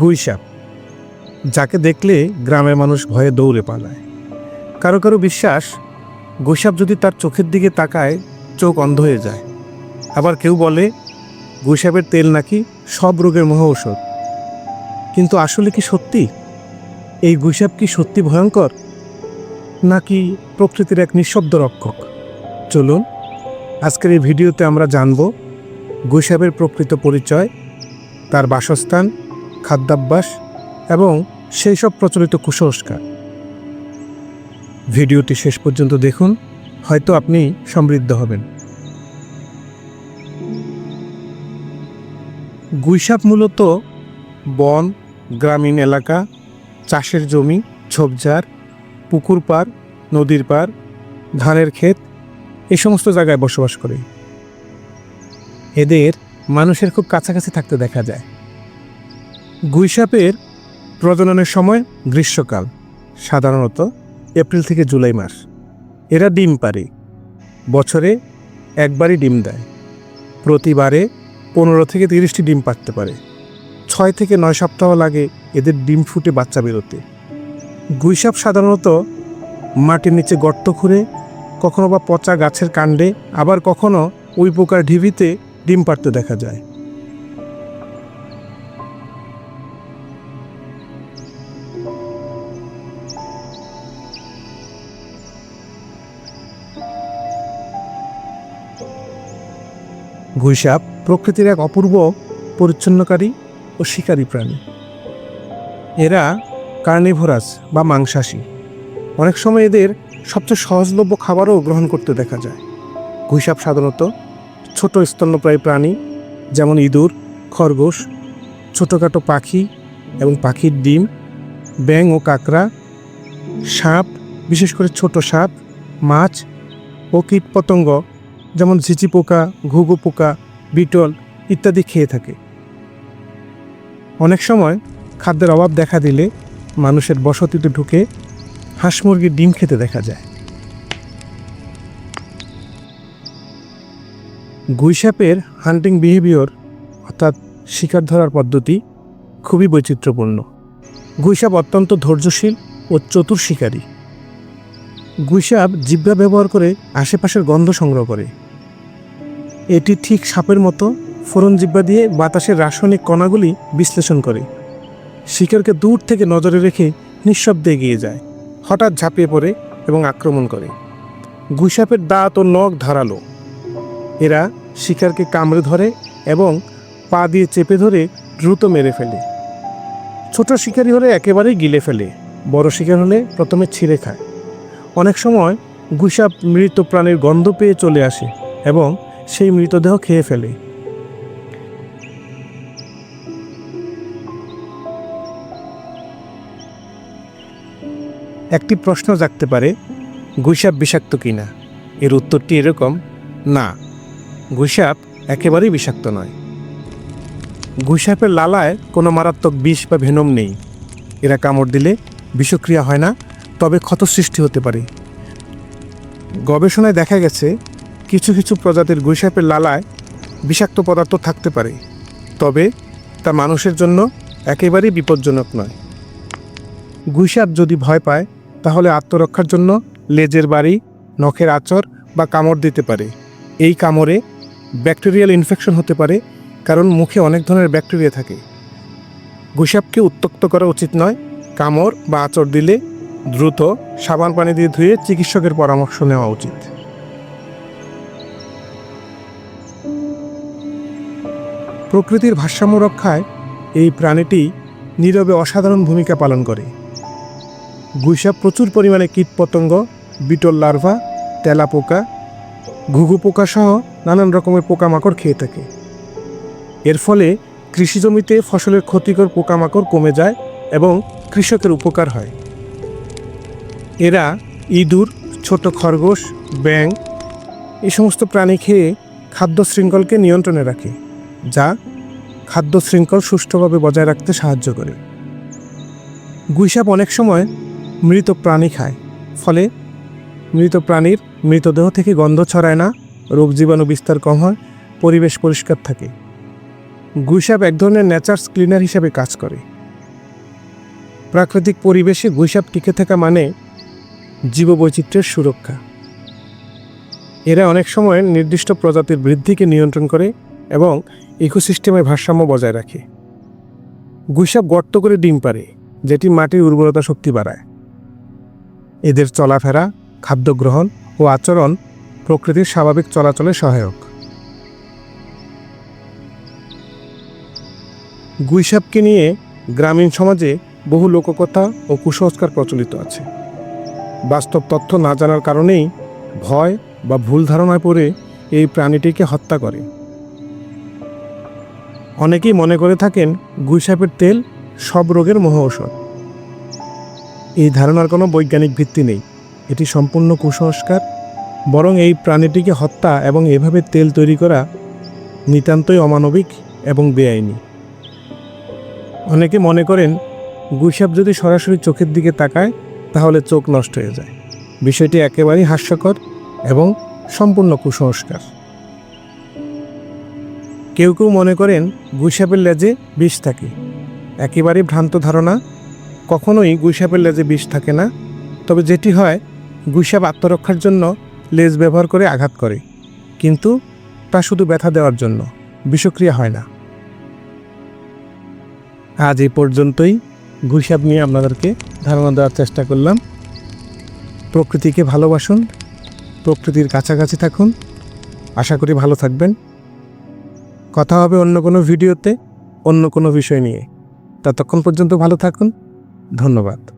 গুইসাপ যাকে দেখলে গ্রামের মানুষ ভয়ে দৌড়ে পালায়। কারও কারও বিশ্বাস গুইসাপ যদি তার চোখের দিকে তাকায়, চোখ অন্ধ হয়ে যায়। আবার কেউ বলে গুইসাপের তেল নাকি সব রোগের মহা ঔষধ। কিন্তু আসলে কি সত্যি? এই গুইসাপ কি সত্যি ভয়ঙ্কর? নাকি প্রকৃতির এক নিঃশব্দ রক্ষক? চলুন, আজকের এই ভিডিওতে আমরা জানব গুইসাপের প্রকৃত পরিচয়, তার বাসস্থান খাদ্যাভ্যাস এবং সেই সব প্রচলিত কুসংস্কার। ভিডিওটি শেষ পর্যন্ত দেখুন, হয়তো আপনি সমৃদ্ধ হবেন। গুইসাপ মূলত বন, গ্রামীণ এলাকা, চাষের জমি, ঝোপঝাড়, পুকুর পাড়, নদীর পার ধানের ক্ষেত, এই সমস্ত জায়গায় বসবাস করে। এদের মানুষের খুব কাছাকাছি থাকতে দেখা যায়। গুইসাপের প্রজননের সময় গ্রীষ্মকাল, সাধারণত এপ্রিল থেকে জুলাই মাস। এরা ডিম পারে বছরে একবারই ডিম দেয়। প্রতিবারে পনেরো থেকে তিরিশটি ডিম পারতে পারে। ছয় থেকে নয় সপ্তাহ লাগে এদের ডিম ফুটে বাচ্চা বেরোতে। গুইসাপ সাধারণত মাটির নিচে গর্ত খুঁড়ে, কখনো বা পচা গাছের কাণ্ডে, আবার কখনো ওই পোকার ঢিবিতে ডিম পাড়তে দেখা যায়। গুইসাপ প্রকৃতির এক অপূর্ব পরিচ্ছন্নকারী ও শিকারী প্রাণী। এরা কার্নিভোরাস বা মাংসাশী। অনেক সময় এদের সবচেয়ে সহজলভ্য খাবারও গ্রহণ করতে দেখা যায়। গুইসাপ সাধারণত ছোট স্তন্যপ্রায়ী প্রাণী, যেমন ইঁদুর, খরগোশ, ছোটোখাটো পাখি এবং পাখির ডিম ব্যাং ও কাঁকড়া, সাপ, বিশেষ করে ছোট সাপ, মাছ ও কীটপতঙ্গ যেমন ঝিচি পোকা, ঘুঘু পোকা, বিটল ইত্যাদি খেয়ে থাকে। অনেক সময় খাদ্যের অভাব দেখা দিলে মানুষের বসতিতে ঢুকে হাঁস মুরগির ডিম খেতে দেখা যায়। গুইসাপের হান্টিং বিহেভিয়র অর্থাৎ শিকার ধরার পদ্ধতি খুবই বৈচিত্র্যপূর্ণ। গুইসাপ অত্যন্ত ধৈর্যশীল ও চতুর শিকারী। গুইসাপ জিব্বা ব্যবহার করে আশেপাশের গন্ধ সংগ্রহ করে। এটি ঠিক সাপের মতো ফোরন জিব্বা দিয়ে বাতাসের রাসায়নিক কণাগুলি বিশ্লেষণ করে। শিকারকে দূর থেকে নজরে রেখে নিঃশব্দে এগিয়ে যায়, হঠাৎ ঝাঁপিয়ে পড়ে এবং আক্রমণ করে। গুইসাপের দাঁত ও নখ ধারালো। এরা শিকারকে কামড়ে ধরে এবং পা দিয়ে চেপে ধরে দ্রুত মেরে ফেলে। ছোট শিকারি হলে একেবারেই গিলে ফেলে, বড় শিকার হলে প্রথমে ছিঁড়ে খায়। অনেক সময় গুইসাপ মৃত প্রাণীর গন্ধ পেয়ে চলে আসে এবং সেই মৃতদেহ খেয়ে ফেলে। একটি প্রশ্ন জাগতে পারে গুইসাপ বিষাক্ত কিনা? এর উত্তরটি এরকম, না গুইসাপ একেবারেই বিষাক্ত নয়। গুইসাপের লালায় কোনো মারাত্মক বিষ বা ভেনম নেই। এরা কামড় দিলে বিষক্রিয়া হয় না, তবে ক্ষত সৃষ্টি হতে পারে। গবেষণায় দেখা গেছে কিছু কিছু প্রজাতির গুইসাপের লালায় বিষাক্ত পদার্থ থাকতে পারে, তবে তা মানুষের জন্য একেবারেই বিপজ্জনক নয়। গুইসাপ যদি ভয় পায়, তাহলে আত্মরক্ষার জন্য লেজের বাড়ি, নখের আচর বা কামড় দিতে পারে। এই কামড়ে ব্যাকটেরিয়াল ইনফেকশন হতে পারে, কারণ মুখে অনেক ধরনের ব্যাকটেরিয়া থাকে। গুইসাপকে উত্তক্ত করা উচিত নয়, কামড় বা আচর দিলে দ্রুত সাবান পানি দিয়ে ধুয়ে চিকিৎসকের পরামর্শ নেওয়া উচিত। প্রকৃতির ভারসাম্য রক্ষায় এই প্রাণীটি নীরবে অসাধারণ ভূমিকা পালন করে। গুইসাপ প্রচুর পরিমাণে কীটপতঙ্গ, বিটল লার্ভা তেলা পোকা ঘুঘু পোকা সহ নানান রকমের পোকামাকড় খেয়ে থাকে। এর ফলে কৃষি জমিতে ফসলের ক্ষতিকর পোকামাকড় কমে যায় এবং কৃষকের উপকার হয়। এরা ইঁদুর, ছোট খরগোশ ব্যাং এই সমস্ত প্রাণী খেয়ে খাদ্য শৃঙ্খলকে নিয়ন্ত্রণে রাখে। যা খাদ্য শৃঙ্খল সুষ্ঠুভাবে বজায় রাখতে সাহায্য করে। গুইসাপ অনেক সময় মৃত প্রাণী খায়, ফলে মৃত প্রাণীর মৃতদেহ থেকে গন্ধ ছড়ায় না, রোগ জীবাণু বিস্তার কম হয়, পরিবেশ পরিষ্কার থাকে। গুইসাপ এক ধরনের ন্যাচার্স ক্লিনার হিসেবে কাজ করে। প্রাকৃতিক পরিবেশে গুইসাপ টিকে থাকা মানে জীববৈচিত্র্যের সুরক্ষা। এরা অনেক সময় নির্দিষ্ট প্রজাতির বৃদ্ধিকে নিয়ন্ত্রণ করে এবং ইকোসিস্টেমের ভারসাম্য বজায় রাখে। গুইসাপ গর্ত করে ডিম পারে যেটি মাটির উর্বরতা শক্তি বাড়ায়। এদের চলাফেরা খাদ্য গ্রহণ ও আচরণ প্রকৃতির স্বাভাবিক চলাচলে সহায়ক। গুইসাপকে নিয়ে গ্রামীণ সমাজে বহু লোককথা ও কুসংস্কার প্রচলিত আছে। বাস্তব তথ্য না জানার কারণেই ভয় বা ভুল ধারণায় পড়ে এই প্রাণীটিকে হত্যা করে। অনেকেই মনে করে থাকেন গুইসাপের তেল সব রোগের মহা ঔষধ। এই ধারণার কোনো বৈজ্ঞানিক ভিত্তি নেই। এটি সম্পূর্ণ কুসংস্কার, বরং এই প্রাণীটিকে হত্যা এবং এভাবে তেল তৈরি করা নিতান্তই অমানবিক এবং বেআইনি। অনেকে মনে করেন গুইসাপ যদি সরাসরি চোখের দিকে তাকায়, তাহলে চোখ নষ্ট হয়ে যায়। বিষয়টি একেবারেই হাস্যকর এবং সম্পূর্ণ কুসংস্কার। কেউ কেউ মনে করেন গুইসাপের লেজে বিষ থাকে। একেবারেই ভ্রান্ত ধারণা, কখনোই গুইসাপের লেজে বিষ থাকে না। তবে যেটি হয়, গুইসাপ আত্মরক্ষার জন্য লেজ ব্যবহার করে আঘাত করে। কিন্তু তা শুধু ব্যথা দেওয়ার জন্য, বিষক্রিয়া হয় না। আজ এই পর্যন্তই। গুইসাপ নিয়ে আপনাদেরকে ধারণা দেওয়ার চেষ্টা করলাম। প্রকৃতিকে ভালোবাসুন, প্রকৃতির কাছাকাছি থাকুন। আশা করি ভালো থাকবেন। কথা হবে অন্য কোনো ভিডিওতে অন্য কোনো বিষয় নিয়ে। ততক্ষণ পর্যন্ত ভালো থাকুন। ধন্যবাদ।